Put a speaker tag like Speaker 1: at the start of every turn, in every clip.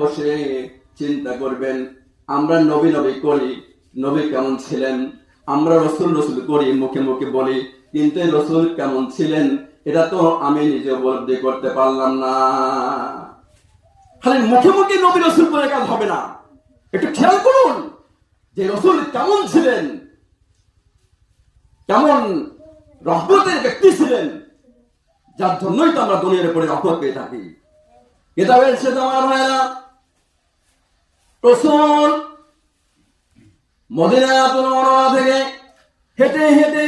Speaker 1: বসে চিন্তা করবেন, আমরা নবী নবী করি, নবী কেমন ছিলেন? আমরা রসুল রসুল করি, মুখে মুখে বলি, কিন্তু রসুল কেমন ছিলেন? এটা তো আমি নিজে উপলব্ধি করতে পারলাম না। খালি মুখে মুখে নবী রসুল করে কাজ হবে না। একটু খেয়াল করুন যে রসুল কেমন ছিলেন? কেমন রহমতের ব্যক্তি ছিলেন? যার জন্যই তো আমরা দুনিয়ার উপরে রহমত পেয়ে থাকি। কিতাবের সে আমার ভাইরা রসুল মদিনাতুল মুনাওয়ারা থেকে হেঁটে হেঁটে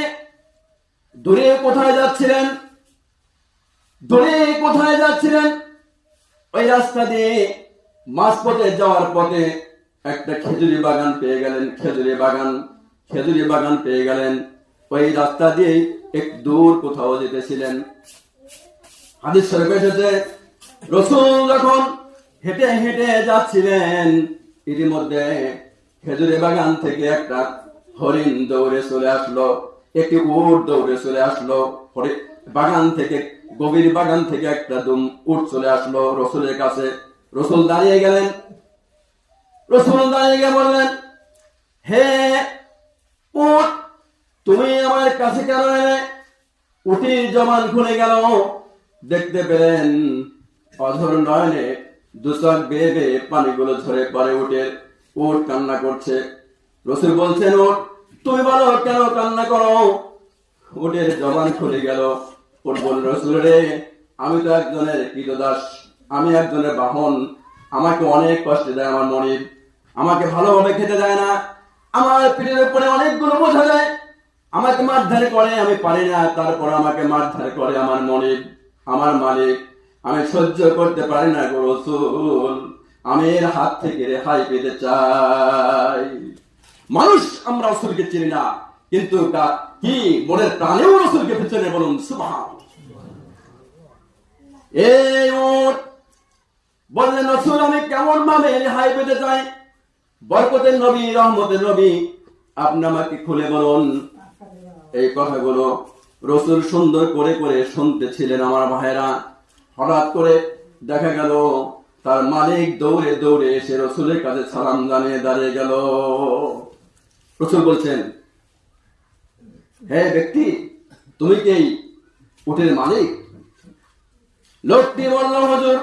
Speaker 1: দূরে কোথায় যাচ্ছিলেন? দূরে কোথায় যাচ্ছিলেন? ওই রাস্তা দিয়ে মাঝপথে যাওয়ার পথে একটা খেজুরি বাগান পেয়ে গেলেন, খেজুরি বাগান খেজুরি বাগান পেয়ে গেলেন। ওই রাস্তা দিয়ে এক দূর কোথাও যেতেছিলেন। হাদিস শরীফে এসেছে রসুল যখন হেঁটে হেঁটে যাচ্ছিলেন ইতিমধ্যে খেজুরি বাগান থেকে একটা হরিণ দৌড়ে চলে আসলো, একটি উট দৌড়ে চলে আসলো বাগান থেকে, গভীর বাগান থেকে একটা দুম উট চলে আসলো রসুলের কাছে। রসুল দাঁড়িয়ে গেলেন। রসুল দাঁড়িয়ে গিয়ে বললেন, হে উট, তুমি আমার কাছে কেন এলে? উটির জমান খুলে গেল। দেখতে পেলেন অধর নয়নে দুচক বেয়ে বেয়ে পানিগুলো ঝরে পড়ে উঠে উট কান্না করছে। রসুল বলছেন, উট, তুমি বলো, কেন কান্না করো? উটের জবান খুলে গেল। উট বলল, রসুল রে, আমি তো একজনের কীতদাস, আমি একজনের বাহন। আমাকে অনেক কষ্ট দেয় আমার মনির আমাকে ভালোভাবে খেতে দেয় না। আমার পিঠের উপরে অনেকগুলো বোঝা যায়। আমাকে মারধার করে, আমি পারি না। তারপর আমাকে মারধার করে আমার মনির আমার মালিক। আমি সহ্য করতে পারি না গো রসুল। আমি এর হাত থেকে রেহাই পেতে চাই। মানুষ আমরা রসুলকে চিনি না, কিন্তু কি মনের প্রাণেও রসুলকে পেছনে বলুন এই বললেন রসুল, আমি কেমন ভাবে রেহাই পেতে চাই? বরকতের নবী, রহমতের নবী, আপনি আমাকে খুলে বলুন। এই কথাগুলো রসুল সুন্দর করে করে শুনতেছিলেন আমার ভাইরা হঠাৎ করে দেখা গেল, তার মালিক দৌড়ে দৌড়ে এসে রসুলের কাছে সালাম জানিয়ে দাঁড়িয়ে গেল। রসুল বলছেন, হে ব্যক্তি, তুমি কি উটের মালিক? লোকটি বলল, হজুর,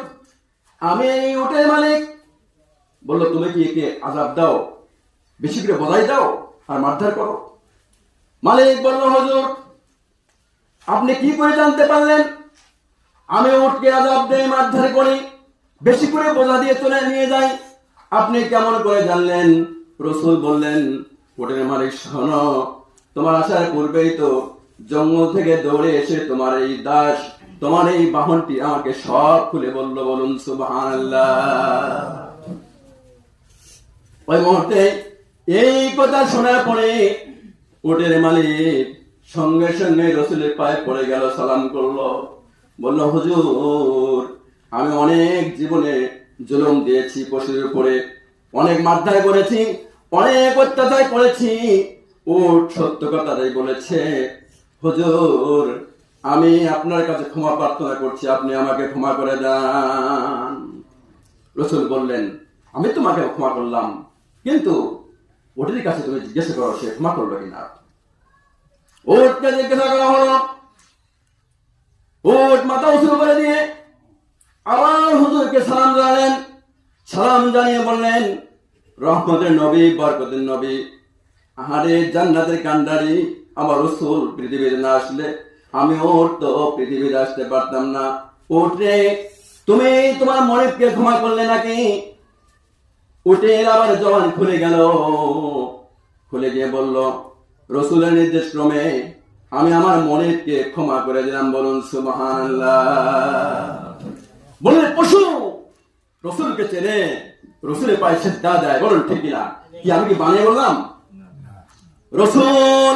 Speaker 1: আমি এই উটের মালিক। বলল, তুমি কি একে আজাব দাও, বেশি করে বজাই দাও আর মারধার করো? মালিক বলল, হজুর, আপনি কি করে জানতে পারলেন? আমি উঠকে আজাব দেই মারধর করি। বেশি করে বোঝা দিয়ে চলে নিয়ে যাই। আপনি কেমন করে জানলেন? রসুল বললেন উটের মালিক, শোনো, তোমার আসার পূর্বেই তো জঙ্গল থেকে দৌড়ে এসে তোমার এই দাস, তোমার এই বাহনটি আমাকে সব খুলে বলল, বলুন, সুবহানাল্লাহ। ওই মুহূর্তে এই কথা শোনার পরে উটের মালিক সঙ্গে সঙ্গে রসুলের পায়ে পড়ে গেল, সালাম করল। বলল, হুজুর, আমি অনেক জীবনে জুলুম দিয়েছি পশুর উপরে। অনেক মাধ্যায় করেছি, অনেক অত্যাচার করেছি। ও সত্য কথাটাই বলেছে। হুজুর, আমি আপনার কাছে ক্ষমা প্রার্থনা করছি, আপনি আমাকে ক্ষমা করে দেন। রসুল বললেন, আমি তোমাকে ক্ষমা করলাম, কিন্তু ওটির কাছে তুমি জিজ্ঞাসা করো, সে ক্ষমা করল কিনা? ওটকে জিজ্ঞাসা করা হলো ওট মাথা উঁচু করে দিয়ে আবার হুজুরকে সালাম জানালেন। সালাম জানিয়ে বললেন, রহমতের নবী, বরকতের নবী, আহারে জান্নাতের কান্ডারি, আমার রসুল পৃথিবীতে না আসলে, আমি ওর তো পৃথিবীতে আসতে পারতাম না। ওটরে তুমি তোমার মনিবকে ক্ষমা করলে নাকি? উঠে আবার জবান খুলে গেল। খুলে গিয়ে বলল, রসুলের নির্দেশ ক্রমে আমি আমার মনিবকে ক্ষমা করে দিলাম, বলুন সুবহান বললেন পশু রসুলকে চেনে রসুলের পায়ে সেদ্ধা দেয়, বলুন ঠিক কিনা? কি আমি কি বানিয়ে বললাম? রসুল,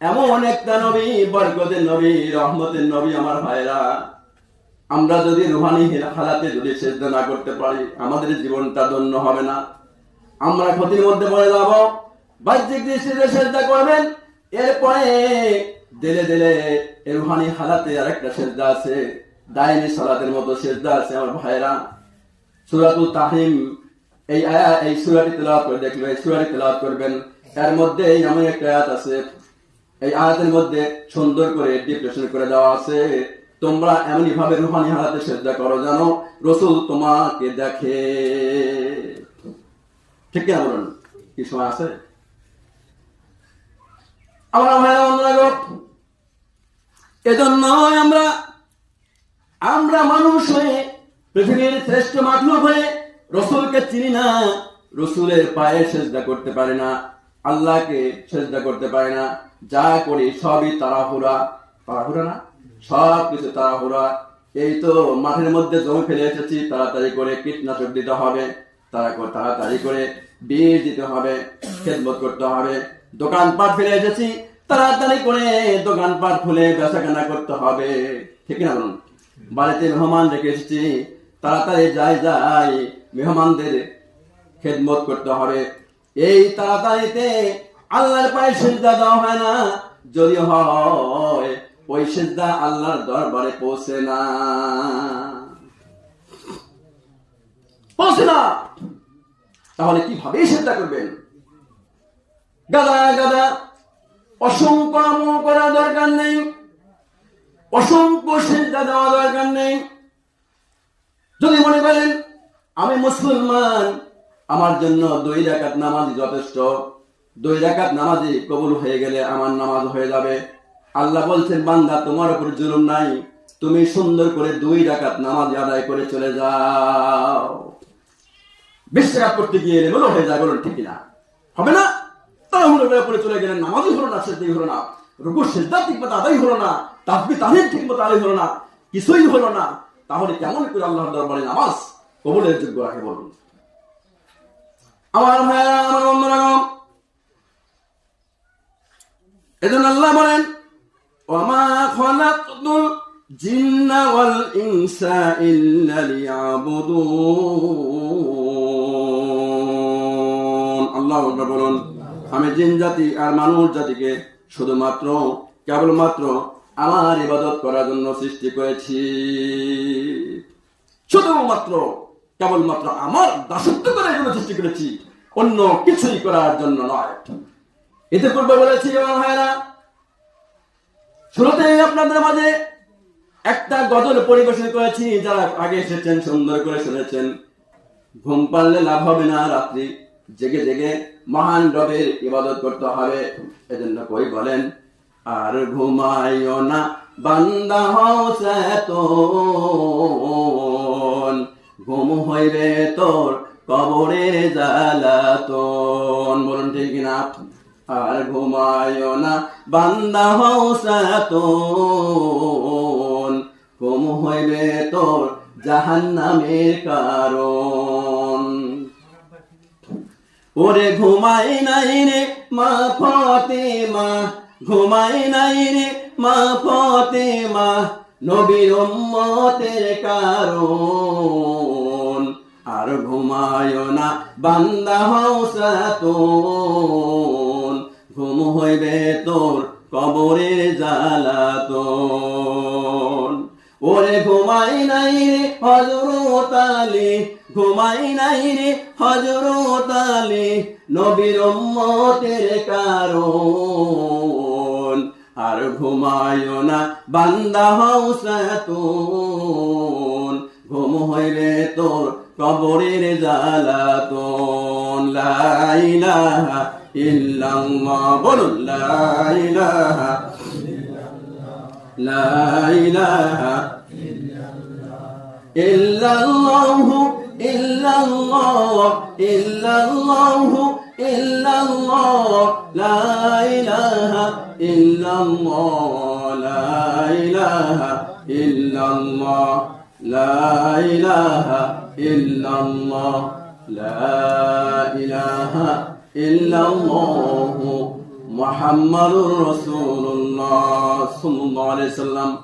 Speaker 1: এমন একটা নবী, বরকতের নবী, রহমতের নবী আমার ভাইরা আমরা যদি রুহানি হালাতে যদি সেদ্ধ না করতে পারি, আমাদের জীবনটা ধন্য হবে না। আমরা ক্ষতির মধ্যে পড়ে যাব। বাহ্যিক দৃষ্টিতে সেদ্ধা করবেন এরপরে দিলে দিলে রুহানি হালাতে আর একটা সেদ্ধা আছে। দায়নি সালাতের মতো সেদ্ধা আছে আমার ভাইরা সুরাতুল তাহিম এই আয়া, এই সুরাটি তেলাওয়াত করে দেখল এই সুরাটি তেলাওয়াত করবেন। এর মধ্যে এই এমন একটা আয়াত আছে। এই আয়াতের মধ্যে সুন্দর করে ডিপ্রেশন করে দেওয়া আছে। তোমরা এমনই ভাবে রুহানি হালাতে শ্রদ্ধা করো জানো রসুল তোমাকে দেখে। ঠিক কি সময় আছে? আমরা ভাইরা বন্ধুরা গো, এজন্য আমরা আমরা মানুষ হয়ে পৃথিবীর শ্রেষ্ঠ মাখলুক হয়ে রসুলকে চিনি না রসুলের পায়ে সেজদা করতে পারে না আল্লাহকে সেজদা করতে পারে না যা করি সবই তাড়াহুড়া। তাড়াহুড়া না সব কিছু তাড়াহুড়া। এই তো মাঠের মধ্যে জমি ফেলে এসেছি তাড়াতাড়ি করে কীটনাশক দিতে হবে তারা তাড়াতাড়ি করে বীজ দিতে হবে খেদমত করতে হবে। দোকানপাট ফেলে এসেছি, তাড়াতাড়ি করে দোকানপাট খুলে বেচা কেনা করতে হবে। ঠিক না বলুন? বাড়িতে মেহমান রেখে এসেছি, তাড়াতাড়ি যাই যাই মেহমানদের খেদমত করতে হবে। এই তাড়াতাড়িতে আল্লাহর পায়ে সেজদা দেওয়া হয় না, যদি হয় ওই সেজদা আল্লাহর দরবারে পৌঁছে না। পৌঁছে না! তাহলে কীভাবে সেজদা করবেন? গাদা গাদা। অসংখ্য আমল করা দরকার নেই। অসংখ্য সেজদা দেওয়া দরকার নেই। যদি মনে করেন, আমি মুসলমান, আমার জন্য দুই রাকাত নামাজই যথেষ্ট। দুই রাকাত নামাজই কবুল হয়ে গেলে আমার নামাজ হয়ে যাবে। আল্লাহ বলছেন, বান্দা, তোমার উপর জুলুম নাই। তুমি সুন্দর করে দুই রাকাত নামাজ আদায় করে চলে যাও। বিশ টাকা করতে গিয়ে এগুলো হয়ে যায়, বলুন, ঠিক না হবে না? তারা হুড়ো করে চলে গেলেন নামাজই হলো না সেটাই হলো না। রুকু, সেজদা ঠিক মতো আদায় হলো না তাসবি তাহিদ ঠিক মতো আদায় হলো না, কিছুই হলো না। তাহলে কেমন করে আল্লাহর দরবারে নামাজ কবুলের যোগ্য রাখে বলুন? আমার ভাইয়া আমার এজন্য আল্লাহ বলেন ওমা খলাকতুল জিন্না ওয়াল ইনসা ইল্লা লিয়াবুদুন। আল্লাহ বলুন আমি জিন জাতি আর মানুষ জাতিকে শুধুমাত্র, কেবলমাত্র আমার ইবাদত করার জন্য সৃষ্টি করেছি। শুধুমাত্র, কেবলমাত্র আমার দাসত্ব করার জন্য সৃষ্টি করেছি, অন্য কিছুই করার জন্য নয়। এতে পূর্বে বলেছি, আমার ভাইরা শুরুতেই আপনাদের মাঝে একটা গজল পরিবেশন করেছি, যারা আগে এসেছেন, সুন্দর করে শুনেছেন। ঘুম পারলে লাভ হবে না, রাত্রি জেগে জেগে মহান রবের ইবাদত করতে হবে। এজন্য কই বলেন, আর ঘুমাইও না, বান্দা হসেতন ঘুম হইবে তোর কবরের জ্বালাতন। বলুন ঠিক না আর ঘুমায়ও না, বান্দা হসেতন ঘুম হইবে তোর জাহান্নামের কারণ। ওরে ঘুমাই নাই রে মা ফতেমা, ঘুমাই নাই রে মা ফতেমা, নবীর উম্মতের কারণ। আর ঘুমায় না বান্দা হসাতন ঘুম হইবে তোর কবরের জ্বালাতন। ওরে ঘুমাই নাই রে হজরত আলী ঘুমাই নাই রে হজর তালে নবীর মতের কারণ। আর ঘুমায় না বান্দা হাউস ঘুম হইলে তোর কবরের জালাতন লাইলাহা ইল্লাল্লাহ, বলুন লাইলাহা লাইলাহা ইল্লাল্লাহ ইল্লাল্লাহ, ইল্লাল্লাহু, ইল্লাল্লাহ, লা ইলাহা ইল্লাল্লাহ, লা ইলাহা ইল্লাল্লাহ, লা ইলাহা ইল্লাল্লাহ, লা ইলাহা ইল্লাল্লাহু মুহাম্মাদুর রাসূলুল্লাহ সাল্লাল্লাহু আলাইহি সাল্লাম